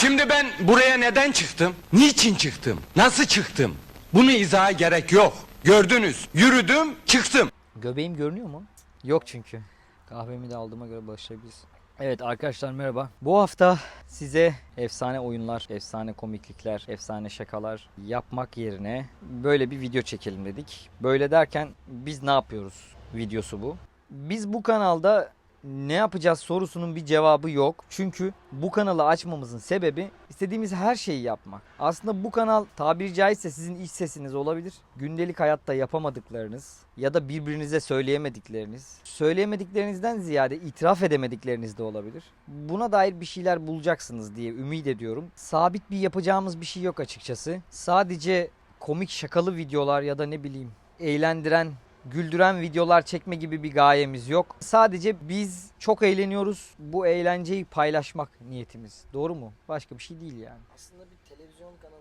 Şimdi ben buraya neden çıktım? Niçin çıktım? Nasıl çıktım? Bunu izaha gerek yok. Gördünüz. Yürüdüm, çıktım. Göbeğim görünüyor mu? Yok çünkü. Kahvemi de aldığıma göre başlayabiliriz. Evet arkadaşlar merhaba. Bu hafta size efsane oyunlar, efsane komiklikler, efsane şakalar yapmak yerine böyle bir video çekelim dedik. Böyle derken biz ne yapıyoruz videosu bu. Biz bu kanalda ne yapacağız sorusunun bir cevabı yok. Çünkü bu kanalı açmamızın sebebi istediğimiz her şeyi yapmak. Aslında bu kanal tabiri caizse sizin iç sesiniz olabilir. Gündelik hayatta yapamadıklarınız ya da birbirinize söyleyemedikleriniz, söyleyemediklerinizden ziyade itiraf edemedikleriniz de olabilir. Buna dair bir şeyler bulacaksınız diye ümit ediyorum. Sabit bir yapacağımız bir şey yok açıkçası. Sadece komik şakalı videolar ya da ne bileyim eğlendiren güldüren videolar çekme gibi bir gayemiz yok. Sadece biz çok eğleniyoruz. Bu eğlenceyi paylaşmak niyetimiz. Doğru mu? Başka bir şey değil yani. Aslında bir televizyon kanalı.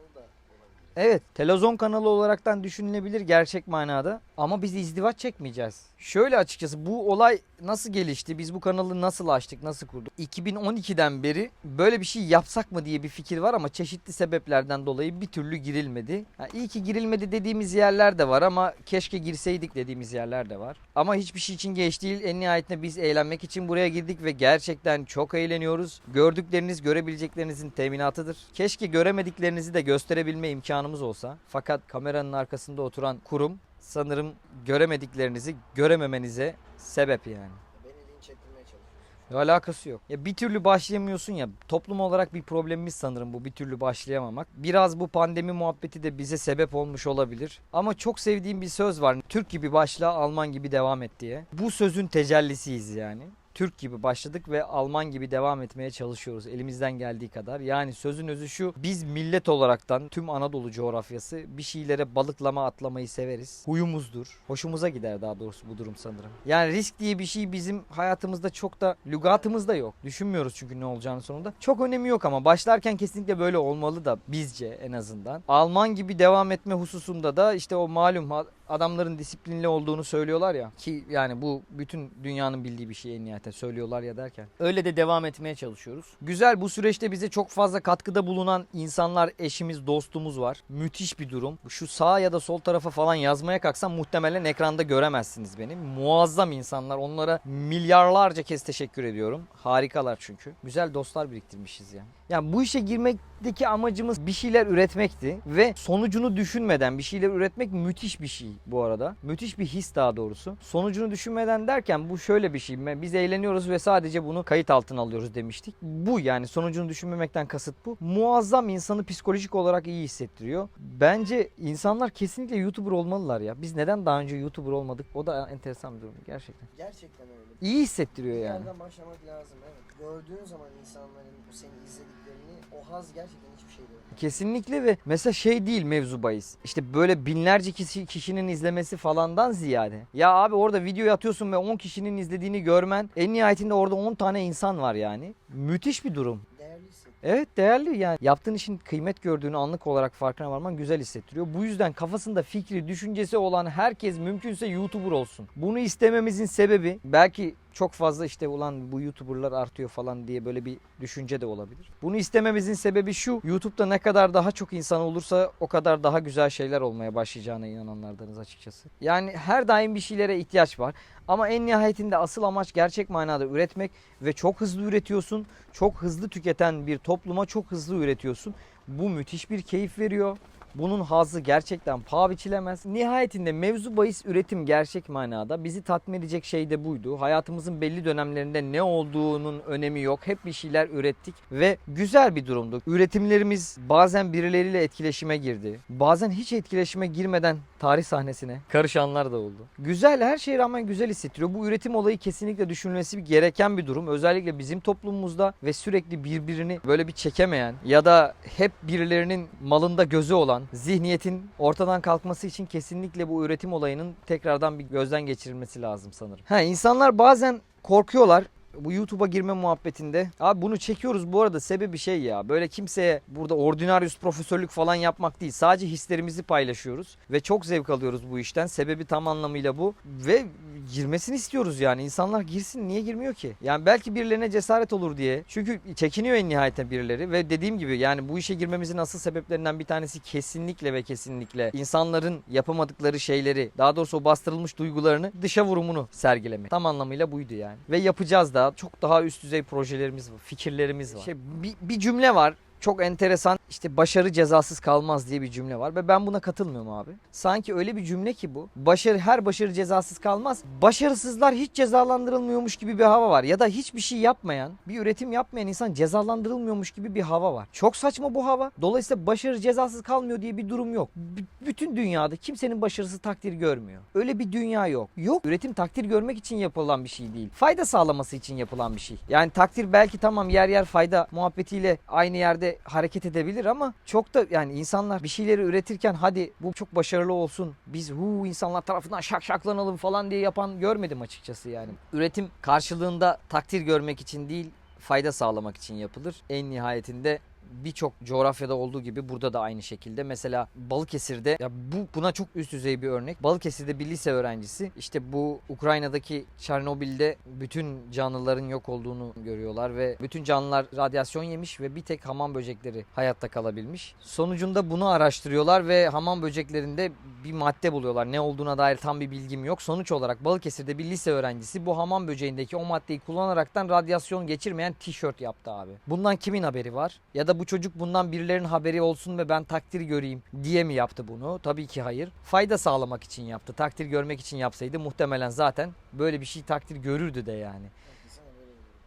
Evet, televizyon kanalı olaraktan düşünülebilir gerçek manada ama biz izdivaç çekmeyeceğiz. Şöyle açıkçası bu olay nasıl gelişti? Biz bu kanalı nasıl açtık, nasıl kurduk? 2012'den beri böyle bir şey yapsak mı diye bir fikir var ama çeşitli sebeplerden dolayı bir türlü girilmedi. Ha, iyi ki girilmedi dediğimiz yerler de var ama keşke girseydik dediğimiz yerler de var. Ama hiçbir şey için geç değil. En nihayetinde biz eğlenmek için buraya girdik ve gerçekten çok eğleniyoruz. Gördükleriniz görebileceklerinizin teminatıdır. Keşke göremediklerinizi de gösterebilme imkanımız olsa. Fakat kameranın arkasında oturan kurum sanırım göremediklerinizi görememenize sebep yani. Beni linç ettirmeye çalışıyorsun. Ya alakası yok. Ya bir türlü başlayamıyorsun ya. Toplum olarak bir problemimiz sanırım bu bir türlü başlayamamak. Biraz bu pandemi muhabbeti de bize sebep olmuş olabilir. Ama çok sevdiğim bir söz var. Türk gibi başla, Alman gibi devam et diye. Bu sözün tecellisiyiz yani. Türk gibi başladık ve Alman gibi devam etmeye çalışıyoruz elimizden geldiği kadar. Yani sözün özü şu biz millet olaraktan tüm Anadolu coğrafyası bir şeylere balıklama atlamayı severiz. Huyumuzdur. Hoşumuza gider daha doğrusu bu durum sanırım. Yani risk diye bir şey bizim hayatımızda çok da lügatımızda yok. Düşünmüyoruz çünkü ne olacağını sonunda. Çok önemi yok ama başlarken kesinlikle böyle olmalı da bizce en azından. Alman gibi devam etme hususunda da işte o malum adamların disiplinli olduğunu söylüyorlar ya ki yani bu bütün dünyanın bildiği bir şey en nihayetinde söylüyorlar ya derken. Öyle de devam etmeye çalışıyoruz. Güzel bu süreçte bize çok fazla katkıda bulunan insanlar, eşimiz, dostumuz var. Müthiş bir durum. Şu sağ ya da sol tarafa falan yazmaya kalksam muhtemelen ekranda göremezsiniz beni. Muazzam insanlar. Onlara milyarlarca kez teşekkür ediyorum. Harikalar çünkü. Güzel dostlar biriktirmişiz ya. Yani bu işe girmekteki amacımız bir şeyler üretmekti ve sonucunu düşünmeden bir şeyler üretmek müthiş bir şey bu arada. Müthiş bir his daha doğrusu. Sonucunu düşünmeden derken bu şöyle bir şey. Biz eğleniyoruz ve sadece bunu kayıt altına alıyoruz demiştik. Bu yani sonucunu düşünmemekten kasıt bu. Muazzam insanı psikolojik olarak iyi hissettiriyor. Bence insanlar kesinlikle YouTuber olmalılar ya. Biz neden daha önce YouTuber olmadık? O da enteresan bir durum gerçekten. Gerçekten öyle. İyi hissettiriyor Bir yani. yerden başlamak lazım evet. Gördüğün zaman insanların bu seni izlediklerini o haz gerçekten hiçbir şey değil. Kesinlikle ve mesela şey değil mevzu bahis. İşte böyle binlerce kişi, kişinin izlemesi falandan ziyade. Ya abi orada video atıyorsun ve 10 kişinin izlediğini görmen en nihayetinde orada 10 tane insan var yani. Müthiş bir durum. Değerli. Evet değerli yani yaptığın işin kıymet gördüğünü anlık olarak farkına varman güzel hissettiriyor. Bu yüzden kafasında fikri, düşüncesi olan herkes mümkünse YouTuber olsun. Bunu istememizin sebebi belki çok fazla işte ulan bu YouTuber'lar artıyor falan diye böyle bir düşünce de olabilir. Bunu istememizin sebebi şu. YouTube'da ne kadar daha çok insan olursa o kadar daha güzel şeyler olmaya başlayacağına inananlardanız açıkçası. Yani her daim bir şeylere ihtiyaç var. Ama en nihayetinde asıl amaç gerçek manada üretmek ve çok hızlı üretiyorsun. Çok hızlı tüketen bir topluma çok hızlı üretiyorsun. Bu müthiş bir keyif veriyor. Bunun hazzı gerçekten paha biçilemez. Nihayetinde mevzu bahis üretim gerçek manada bizi tatmin edecek şey de buydu. Hayatımızın belli dönemlerinde ne olduğunun önemi yok. Hep bir şeyler ürettik ve güzel bir durumdu. Üretimlerimiz bazen birileriyle etkileşime girdi. Bazen hiç etkileşime girmeden tarih sahnesine karışanlar da oldu. Güzel her şeye rağmen güzel hissettiriyor. Bu üretim olayı kesinlikle düşünülmesi gereken bir durum. Özellikle bizim toplumumuzda ve sürekli birbirini böyle bir çekemeyen ya da hep birilerinin malında gözü olan zihniyetin ortadan kalkması için kesinlikle bu üretim olayının tekrardan bir gözden geçirilmesi lazım sanırım. Ha insanlar bazen korkuyorlar. Bu YouTube'a girme muhabbetinde abi bunu çekiyoruz bu arada sebebi şey ya böyle kimseye burada ordinarius profesörlük falan yapmak değil. Sadece hislerimizi paylaşıyoruz ve çok zevk alıyoruz bu işten. Sebebi tam anlamıyla bu ve girmesini istiyoruz yani. İnsanlar girsin niye girmiyor ki? Yani belki birilerine cesaret olur diye. Çünkü çekiniyor en nihayetinde birileri ve dediğim gibi yani bu işe girmemizin asıl sebeplerinden bir tanesi kesinlikle ve kesinlikle insanların yapamadıkları şeyleri daha doğrusu o bastırılmış duygularını dışa vurumunu sergilemek. Tam anlamıyla buydu yani. Ve yapacağız da çok daha üst düzey projelerimiz var, fikirlerimiz var. Şey, bir, bir cümle var çok enteresan işte başarı cezasız kalmaz diye bir cümle var ve ben buna katılmıyorum abi. Sanki öyle bir cümle ki bu. Başarı her başarı cezasız kalmaz. Başarısızlar hiç cezalandırılmıyormuş gibi bir hava var ya da hiçbir şey yapmayan, bir üretim yapmayan insan cezalandırılmıyormuş gibi bir hava var. Çok saçma bu hava. Dolayısıyla başarı cezasız kalmıyor diye bir durum yok. B- bütün dünyada kimsenin başarısı takdir görmüyor. Öyle bir dünya yok. Yok. Üretim takdir görmek için yapılan bir şey değil. Fayda sağlaması için yapılan bir şey. Yani takdir belki tamam yer yer fayda muhabbetiyle aynı yerde hareket edebilir ama çok da yani insanlar bir şeyleri üretirken hadi bu çok başarılı olsun. Biz hu insanlar tarafından şak şaklanalım falan diye yapan görmedim açıkçası yani. Üretim karşılığında takdir görmek için değil fayda sağlamak için yapılır. En nihayetinde birçok coğrafyada olduğu gibi burada da aynı şekilde. Mesela Balıkesir'de ya bu buna çok üst düzey bir örnek. Balıkesir'de bir lise öğrencisi işte bu Ukrayna'daki Çernobil'de bütün canlıların yok olduğunu görüyorlar ve bütün canlılar radyasyon yemiş ve bir tek hamam böcekleri hayatta kalabilmiş. Sonucunda bunu araştırıyorlar ve hamam böceklerinde bir madde buluyorlar. Ne olduğuna dair tam bir bilgim yok. Sonuç olarak Balıkesir'de bir lise öğrencisi bu hamam böceğindeki o maddeyi kullanaraktan radyasyon geçirmeyen tişört yaptı abi. Bundan kimin haberi var? Ya da bu çocuk bundan birilerinin haberi olsun ve ben takdir göreyim diye mi yaptı bunu? Tabii ki hayır. Fayda sağlamak için yaptı. Takdir görmek için yapsaydı muhtemelen zaten böyle bir şey takdir görürdü de yani.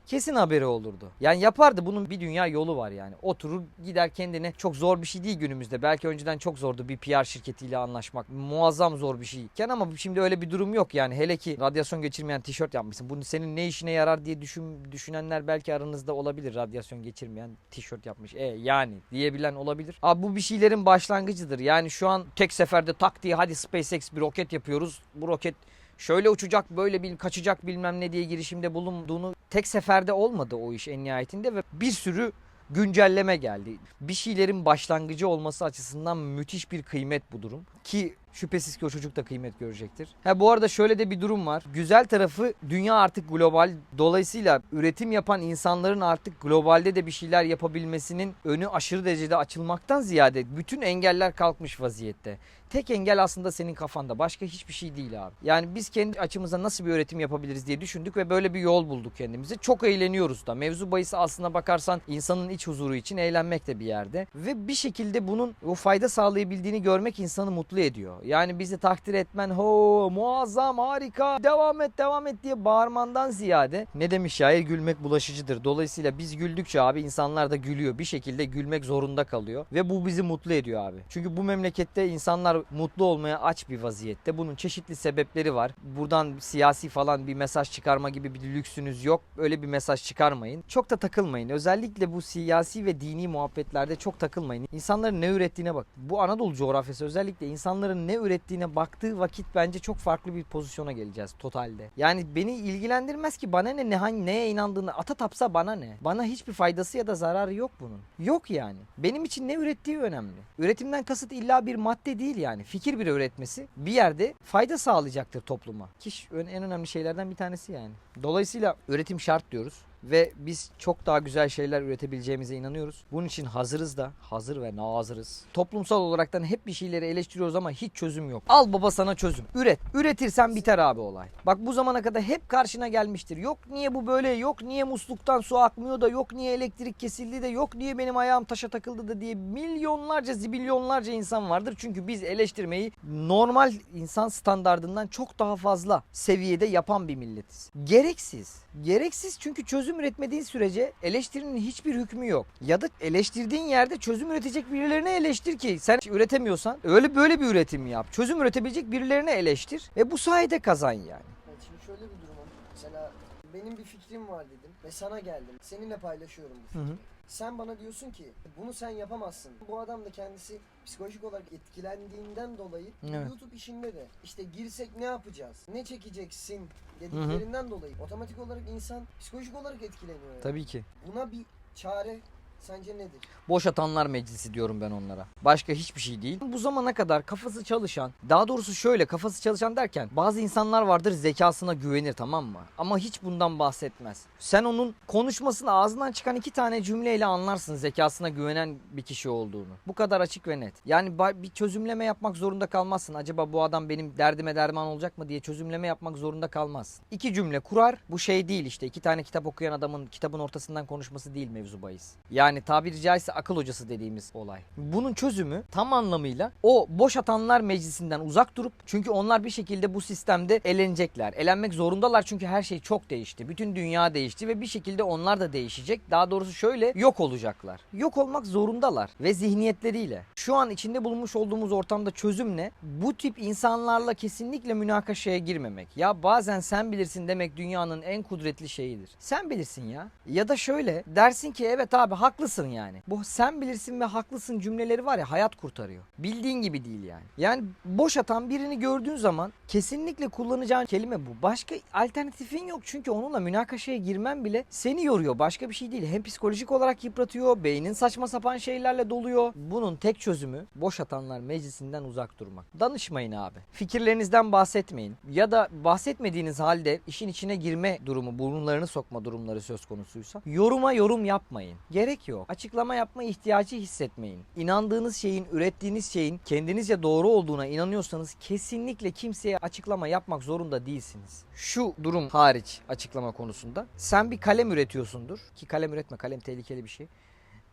Kesin haberi olurdu. Yani yapardı bunun bir dünya yolu var yani. Oturur gider kendine çok zor bir şey değil günümüzde. Belki önceden çok zordu bir PR şirketiyle anlaşmak. Muazzam zor bir şeyken ama şimdi öyle bir durum yok yani. Hele ki radyasyon geçirmeyen tişört yapmışsın. Bunu senin ne işine yarar diye düşün, düşünenler belki aranızda olabilir. Radyasyon geçirmeyen tişört yapmış. E yani diyebilen olabilir. Abi bu bir şeylerin başlangıcıdır. Yani şu an tek seferde tak diye hadi SpaceX bir roket yapıyoruz. Bu roket şöyle uçacak böyle bir kaçacak bilmem ne diye girişimde bulunduğunu tek seferde olmadı o iş en nihayetinde ve bir sürü güncelleme geldi. Bir şeylerin başlangıcı olması açısından müthiş bir kıymet bu durum. Ki şüphesiz ki o çocuk da kıymet görecektir. Ha bu arada şöyle de bir durum var. Güzel tarafı dünya artık global. Dolayısıyla üretim yapan insanların artık globalde de bir şeyler yapabilmesinin önü aşırı derecede açılmaktan ziyade bütün engeller kalkmış vaziyette. Tek engel aslında senin kafanda. Başka hiçbir şey değil abi. Yani biz kendi açımıza nasıl bir üretim yapabiliriz diye düşündük ve böyle bir yol bulduk kendimize. Çok eğleniyoruz da. Mevzu bahisi aslına bakarsan insanın iç huzuru için eğlenmek de bir yerde. Ve bir şekilde bunun o fayda sağlayabildiğini görmek insanı mutlu ediyor. Yani bizi takdir etmen ho muazzam harika devam et devam et diye bağırmandan ziyade ne demiş şair gülmek bulaşıcıdır. Dolayısıyla biz güldükçe abi insanlar da gülüyor. Bir şekilde gülmek zorunda kalıyor ve bu bizi mutlu ediyor abi. Çünkü bu memlekette insanlar mutlu olmaya aç bir vaziyette. Bunun çeşitli sebepleri var. Buradan siyasi falan bir mesaj çıkarma gibi bir lüksünüz yok. Öyle bir mesaj çıkarmayın. Çok da takılmayın. Özellikle bu siyasi ve dini muhabbetlerde çok takılmayın. İnsanların ne ürettiğine bak. Bu Anadolu coğrafyası özellikle insanların ne ürettiğine baktığı vakit bence çok farklı bir pozisyona geleceğiz totalde. Yani beni ilgilendirmez ki bana ne, ne hangi neye inandığını ata tapsa bana ne? Bana hiçbir faydası ya da zararı yok bunun. Yok yani. Benim için ne ürettiği önemli. Üretimden kasıt illa bir madde değil yani. Fikir bir üretmesi bir yerde fayda sağlayacaktır topluma. Ki en önemli şeylerden bir tanesi yani. Dolayısıyla üretim şart diyoruz ve biz çok daha güzel şeyler üretebileceğimize inanıyoruz. Bunun için hazırız da, hazır ve nazırız. Toplumsal olaraktan hep bir şeyleri eleştiriyoruz ama hiç çözüm yok. Al baba sana çözüm. Üret. Üretirsen biter abi olay. Bak bu zamana kadar hep karşına gelmiştir. Yok niye bu böyle, yok niye musluktan su akmıyor da, yok niye elektrik kesildi de, yok niye benim ayağım taşa takıldı da diye milyonlarca, zibilyonlarca insan vardır. Çünkü biz eleştirmeyi normal insan standardından çok daha fazla seviyede yapan bir milletiz. Gereksiz. Gereksiz çünkü çözüm üretmediğin sürece eleştirinin hiçbir hükmü yok. Ya da eleştirdiğin yerde çözüm üretecek birilerine eleştir ki sen üretemiyorsan öyle böyle bir üretim yap. Çözüm üretebilecek birilerine eleştir ve bu sayede kazan yani. Evet, şimdi şöyle bir durum var. Mesela benim bir fikrim var dedim ve sana geldim. Seninle paylaşıyorum bu Hı fikri. hı. Sen bana diyorsun ki bunu sen yapamazsın. Bu adam da kendisi psikolojik olarak etkilendiğinden dolayı Evet. YouTube işinde de işte girsek ne yapacağız? Ne çekeceksin? dediklerinden dolayı otomatik olarak insan psikolojik olarak etkileniyor. yani. Tabii ki. Buna bir çare sence nedir? Boş atanlar meclisi diyorum ben onlara. Başka hiçbir şey değil. Bu zamana kadar kafası çalışan, daha doğrusu şöyle kafası çalışan derken bazı insanlar vardır zekasına güvenir tamam mı? Ama hiç bundan bahsetmez. Sen onun konuşmasını ağzından çıkan iki tane cümleyle anlarsın zekasına güvenen bir kişi olduğunu. Bu kadar açık ve net. Yani bir çözümleme yapmak zorunda kalmazsın. Acaba bu adam benim derdime derman olacak mı diye çözümleme yapmak zorunda kalmazsın. İki cümle kurar. Bu şey değil işte. iki tane kitap okuyan adamın kitabın ortasından konuşması değil mevzu bahis. Yani tabiri caizse akıl hocası dediğimiz olay. Bunun çözümü tam anlamıyla o boş atanlar meclisinden uzak durup çünkü onlar bir şekilde bu sistemde elenecekler. Elenmek zorundalar çünkü her şey çok değişti. Bütün dünya değişti ve bir şekilde onlar da değişecek. Daha doğrusu şöyle yok olacaklar. Yok olmak zorundalar ve zihniyetleriyle. Şu an içinde bulunmuş olduğumuz ortamda çözüm ne? Bu tip insanlarla kesinlikle münakaşaya girmemek. Ya bazen sen bilirsin demek dünyanın en kudretli şeyidir. Sen bilirsin ya. Ya da şöyle dersin ki evet abi haklısın yani. Bu sen bilirsin ve haklısın cümleleri var ya hayat kurtarıyor. Bildiğin gibi değil yani. Yani boş atan birini gördüğün zaman kesinlikle kullanacağın kelime bu. Başka alternatifin yok çünkü onunla münakaşaya girmen bile seni yoruyor. Başka bir şey değil. Hem psikolojik olarak yıpratıyor, beynin saçma sapan şeylerle doluyor. Bunun tek çözümü boş atanlar meclisinden uzak durmak. Danışmayın abi. Fikirlerinizden bahsetmeyin. Ya da bahsetmediğiniz halde işin içine girme durumu, burunlarını sokma durumları söz konusuysa yoruma yorum yapmayın. Gerek yok. Açıklama yapma ihtiyacı hissetmeyin. İnandığınız şeyin, ürettiğiniz şeyin kendinizce doğru olduğuna inanıyorsanız kesinlikle kimseye açıklama yapmak zorunda değilsiniz. Şu durum hariç açıklama konusunda. Sen bir kalem üretiyorsundur ki kalem üretme, kalem tehlikeli bir şey.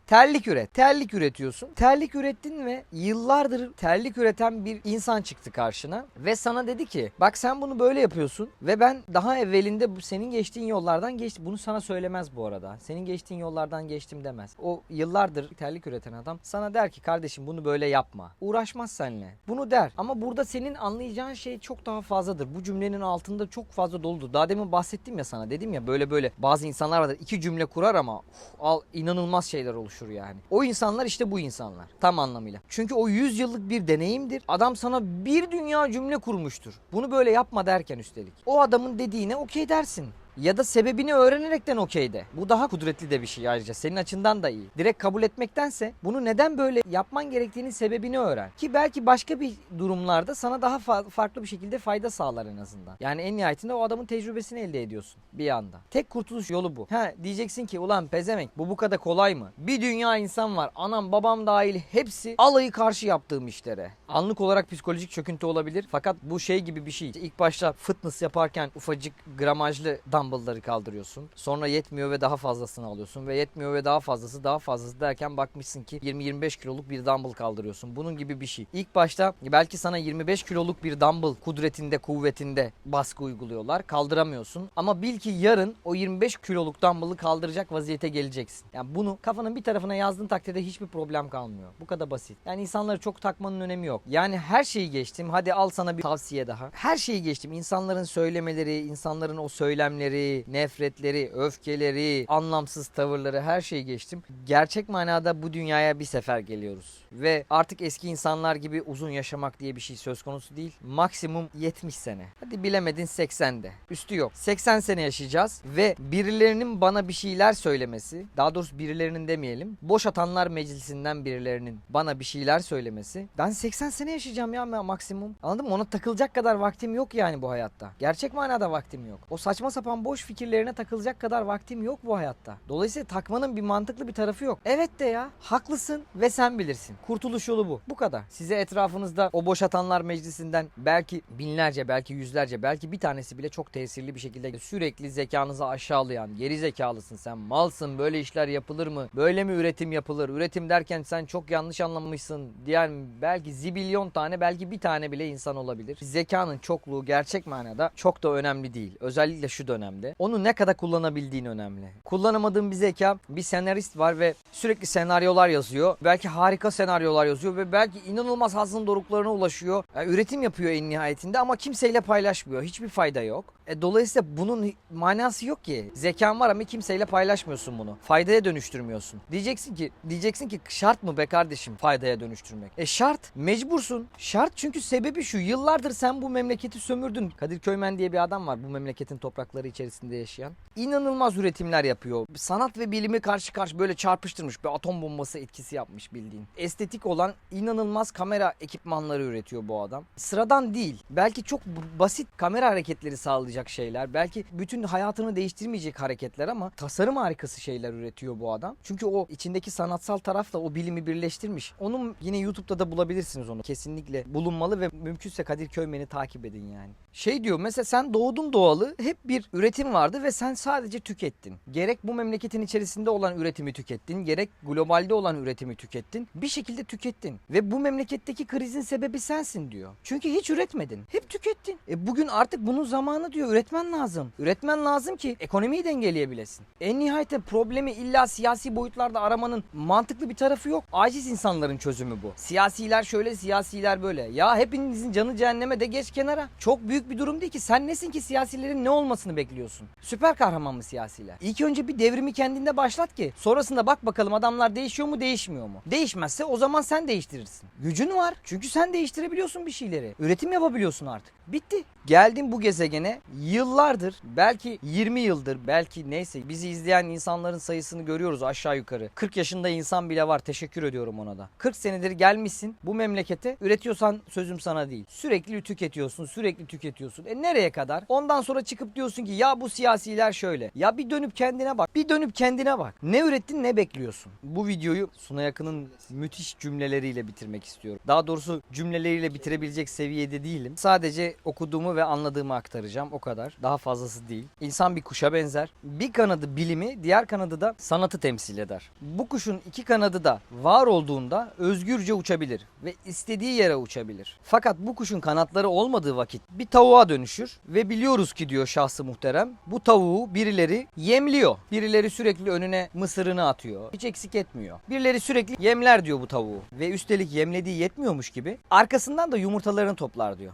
Terlik üret. Terlik üretiyorsun. Terlik ürettin ve yıllardır terlik üreten bir insan çıktı karşına ve sana dedi ki bak sen bunu böyle yapıyorsun ve ben daha evvelinde senin geçtiğin yollardan geçtim. Bunu sana söylemez bu arada. Senin geçtiğin yollardan geçtim demez. O yıllardır terlik üreten adam sana der ki kardeşim bunu böyle yapma. Uğraşmaz seninle. Bunu der. Ama burada senin anlayacağın şey çok daha fazladır. Bu cümlenin altında çok fazla doludur. Daha demin bahsettim ya sana. Dedim ya böyle böyle bazı insanlar vardır. iki cümle kurar ama uf, al inanılmaz şeyler oluşur yani. O insanlar işte bu insanlar. Tam anlamıyla. Çünkü o 100 yıllık bir deneyimdir. Adam sana bir dünya cümle kurmuştur. Bunu böyle yapma derken üstelik. O adamın dediğine okey dersin. Ya da sebebini öğrenerekten okey de. Bu daha kudretli de bir şey ayrıca. Senin açından da iyi. Direkt kabul etmektense bunu neden böyle yapman gerektiğinin sebebini öğren. Ki belki başka bir durumlarda sana daha fa- farklı bir şekilde fayda sağlar en azından. Yani en nihayetinde o adamın tecrübesini elde ediyorsun bir anda. Tek kurtuluş yolu bu. Ha diyeceksin ki ulan pezemek bu bu kadar kolay mı? Bir dünya insan var. Anam babam dahil hepsi alayı karşı yaptığım işlere. Anlık olarak psikolojik çöküntü olabilir. Fakat bu şey gibi bir şey. İlk başta fitness yaparken ufacık gramajlı dumbbellları kaldırıyorsun. Sonra yetmiyor ve daha fazlasını alıyorsun. Ve yetmiyor ve daha fazlası daha fazlası derken bakmışsın ki 20-25 kiloluk bir dumbbell kaldırıyorsun. Bunun gibi bir şey. İlk başta belki sana 25 kiloluk bir dumbbell kudretinde kuvvetinde baskı uyguluyorlar. Kaldıramıyorsun. Ama bil ki yarın o 25 kiloluk dumbbell'ı kaldıracak vaziyete geleceksin. Yani bunu kafanın bir tarafına yazdığın takdirde hiçbir problem kalmıyor. Bu kadar basit. Yani insanları çok takmanın önemi yok. Yani her şeyi geçtim. Hadi al sana bir tavsiye daha. Her şeyi geçtim. İnsanların söylemeleri, insanların o söylemleri, nefretleri, öfkeleri, anlamsız tavırları her şeyi geçtim. Gerçek manada bu dünyaya bir sefer geliyoruz. Ve artık eski insanlar gibi uzun yaşamak diye bir şey söz konusu değil. Maksimum 70 sene. Hadi bilemedin 80'de. Üstü yok. 80 sene yaşayacağız ve birilerinin bana bir şeyler söylemesi, daha doğrusu birilerinin demeyelim. Boş atanlar meclisinden birilerinin bana bir şeyler söylemesi. Ben 80 sene yaşayacağım ya ma- maksimum. Anladın mı? Ona takılacak kadar vaktim yok yani bu hayatta. Gerçek manada vaktim yok. O saçma sapan boş fikirlerine takılacak kadar vaktim yok bu hayatta. Dolayısıyla takmanın bir mantıklı bir tarafı yok. Evet de ya haklısın ve sen bilirsin. Kurtuluş yolu bu. Bu kadar. Size etrafınızda o boş atanlar meclisinden belki binlerce belki yüzlerce belki bir tanesi bile çok tesirli bir şekilde sürekli zekanızı aşağılayan geri zekalısın sen malsın böyle işler yapılır mı? Böyle mi üretim yapılır? Üretim derken sen çok yanlış anlamışsın diyen belki zibilyon tane belki bir tane bile insan olabilir. Zekanın çokluğu gerçek manada çok da önemli değil. Özellikle şu dönem dönemde. Onu ne kadar kullanabildiğin önemli. Kullanamadığın bir zeka, bir senarist var ve sürekli senaryolar yazıyor. Belki harika senaryolar yazıyor ve belki inanılmaz hazın doruklarına ulaşıyor. Yani üretim yapıyor en nihayetinde ama kimseyle paylaşmıyor. Hiçbir fayda yok. E, dolayısıyla bunun manası yok ki. Zekan var ama kimseyle paylaşmıyorsun bunu. Faydaya dönüştürmüyorsun. Diyeceksin ki diyeceksin ki şart mı be kardeşim faydaya dönüştürmek? E şart. Mecbursun. Şart çünkü sebebi şu. Yıllardır sen bu memleketi sömürdün. Kadir Köymen diye bir adam var bu memleketin toprakları içerisinde yaşayan. İnanılmaz üretimler yapıyor. Sanat ve bilimi karşı karşı böyle çarpıştırmış. Bir atom bombası etkisi yapmış bildiğin. Estetik olan inanılmaz kamera ekipmanları üretiyor bu adam. Sıradan değil. Belki çok basit kamera hareketleri sağlayacak şeyler. Belki bütün hayatını değiştirmeyecek hareketler ama tasarım harikası şeyler üretiyor bu adam. Çünkü o içindeki sanatsal tarafla o bilimi birleştirmiş. Onun yine YouTube'da da bulabilirsiniz onu. Kesinlikle bulunmalı ve mümkünse Kadir Köymen'i takip edin yani. Şey diyor mesela sen doğdun doğalı hep bir üretim vardı ve sen sadece tükettin. Gerek bu memleketin içerisinde olan üretimi tükettin, gerek globalde olan üretimi tükettin. Bir şekilde tükettin ve bu memleketteki krizin sebebi sensin diyor. Çünkü hiç üretmedin. Hep tükettin. E bugün artık bunun zamanı diyor. Üretmen lazım. Üretmen lazım ki ekonomiyi dengeleyebilesin. En nihayetinde problemi illa siyasi boyutlarda aramanın mantıklı bir tarafı yok. Aciz insanların çözümü bu. Siyasiler şöyle, siyasiler böyle. Ya hepinizin canı cehenneme de geç kenara. Çok büyük bir durum değil ki. Sen nesin ki siyasilerin ne olmasını bekliyorsun? Süper kahraman mı siyasiler? İlk önce bir devrimi kendinde başlat ki sonrasında bak bakalım adamlar değişiyor mu değişmiyor mu? Değişmezse o zaman sen değiştirirsin. Gücün var. Çünkü sen değiştirebiliyorsun bir şeyleri. Üretim yapabiliyorsun artık. Bitti. Geldin bu gezegene yıllardır belki 20 yıldır belki neyse bizi izleyen insanların sayısını görüyoruz aşağı yukarı. 40 yaşında insan bile var teşekkür ediyorum ona da. 40 senedir gelmişsin bu memlekete üretiyorsan sözüm sana değil. Sürekli tüketiyorsun sürekli tüketiyorsun. E nereye kadar? Ondan sonra çıkıp diyorsun ki ya bu siyasiler şöyle. Ya bir dönüp kendine bak. Bir dönüp kendine bak. Ne ürettin ne bekliyorsun? Bu videoyu Suna Yakın'ın müthiş cümleleriyle bitirmek istiyorum. Daha doğrusu cümleleriyle bitirebilecek seviyede değilim. Sadece okuduğumu ve anladığımı aktaracağım o kadar. Daha fazlası değil. İnsan bir kuşa benzer. Bir kanadı bilimi, diğer kanadı da sanatı temsil eder. Bu kuşun iki kanadı da var olduğunda özgürce uçabilir ve istediği yere uçabilir. Fakat bu kuşun kanatları olmadığı vakit bir tavuğa dönüşür ve biliyoruz ki diyor şahsı muhterem bu tavuğu birileri yemliyor. Birileri sürekli önüne mısırını atıyor. Hiç eksik etmiyor. Birileri sürekli yemler diyor bu tavuğu ve üstelik yemlediği yetmiyormuş gibi arkasından da yumurtalarını toplar diyor.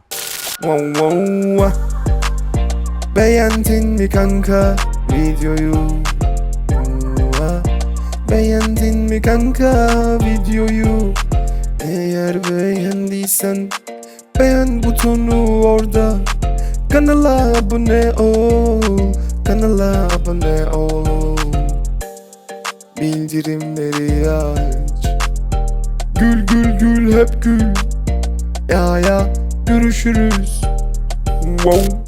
Beğendin mi kanka videoyu? Beğendin mi kanka videoyu? Eğer beğendiysen beğen butonu orada. Kanala abone ol. Kanala abone ol. Bildirimleri aç. Gül gül gül hep gül. Ya ya görüşürüz. Wow.